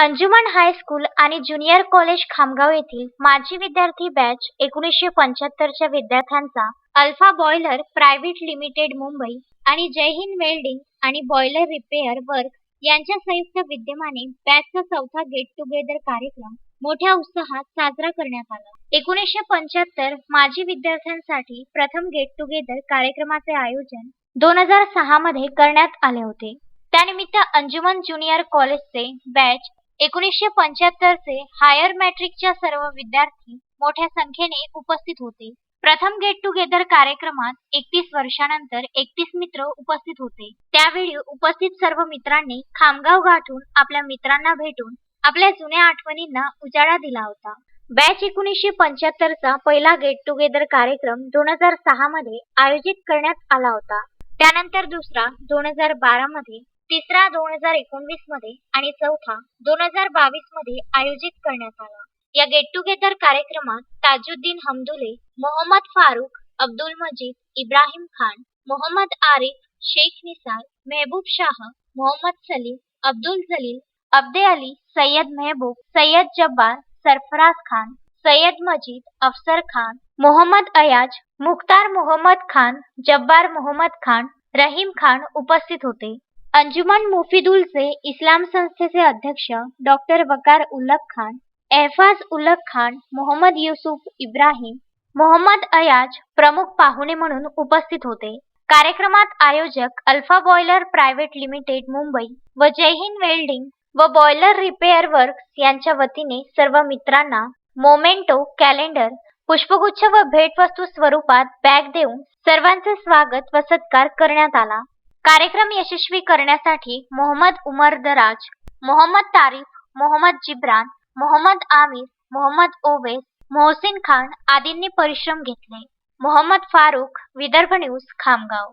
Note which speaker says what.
Speaker 1: अंजुमन high school आणि junior college Khamgaon येथील माजी विद्यार्थी बॅच एकोणीसशे पंच्याहत्तरच्या विद्यार्थ्यांचा alpha boiler private limited Mumbai आणि जय हिंद वेल्डिंग आणि बॉयलर रिपेअर वर्क यांच्या संयुक्त विद्यमाने बॅचचा चौथा गेट टुगेदर कार्यक्रम मोठ्या उत्साहात साजरा करण्यात आला. एकोणीसशे पंच्याहत्तर माजी विद्यार्थ्यांसाठी प्रथम गेट टुगेदर कार्यक्रमाचे आयोजन दोन हजार सहा मध्ये करण्यात आले होते. त्यानिमित्त अंजुमन ज्युनियर कॉलेजचे बॅच एकोणीसशे पंच्याहत्तरचे हायर मॅट्रिकच्या सर्व विद्यार्थी मोठ्या संख्येने उपस्थित होते. प्रथम गेट टुगेदर कार्यक्रमात एकतीस वर्षानंतर एकतीस मित्र उपस्थित होते. त्यावेळी उपस्थित सर्व मित्रांनी खामगाव गाठून आपल्या मित्रांना भेटून आपल्या जुन्या आठवणींना उजाळा दिला होता. बॅच एकोणीसशे पंच्याहत्तरचा पहिला गेट टुगेदर कार्यक्रम दोन हजार सहा मध्ये आयोजित करण्यात आला होता. त्यानंतर दुसरा दोन हजार बारा मध्ये तिसरा दोन हजार एकोणवीसमध्ये आणि चौथा दोन हजार बावीसमध्ये आयोजित करण्यात आला. या गेट टुगेदर कार्यक्रमात ताजुद्दीन हमदुले मोहम्मद फारुख अब्दुल मजीद इब्राहिम खान मोहम्मद आरिफ शेख निसार मेहबूब शाह मोहम्मद सलीम अब्दुल जलील अब्दे अली सय्यद मेहबूब सय्यद जब्बार सरफराज खान सय्यद मजीद अफसर खान मोहम्मद अयाज मुख्तार मोहम्मद खान जब्बार मोहम्मद खान रहीम खान उपस्थित होते. अंजुमन मुफिदुलचे इस्लाम संस्थेचे अध्यक्ष डॉक्टर वकार उल्लख खान एहफाज उल्लख खान मोहम्मद युसुफ इब्राहिम मोहम्मद अयाज प्रमुख पाहुणे म्हणून उपस्थित होते. कार्यक्रमात आयोजक alpha boiler private limited Mumbai व जय हिंद वेल्डिंग व बॉयलर रिपेअर वर्क्स यांच्या वतीने सर्व मित्रांना मोमेंटो कॅलेंडर पुष्पगुच्छ व भेटवस्तू स्वरूपात बॅग देऊन सर्वांचे स्वागत व सत्कार करण्यात आला. कार्यक्रम यशस्वी करण्यासाठी मोहम्मद उमर दराज मोहम्मद तारीफ मोहम्मद जिब्रान मोहम्मद आमिर मोहम्मद ओवेस मोहसिन खान आदींनी परिश्रम घेतले. मोहम्मद फारुख विदर्भ न्यूज खामगाव.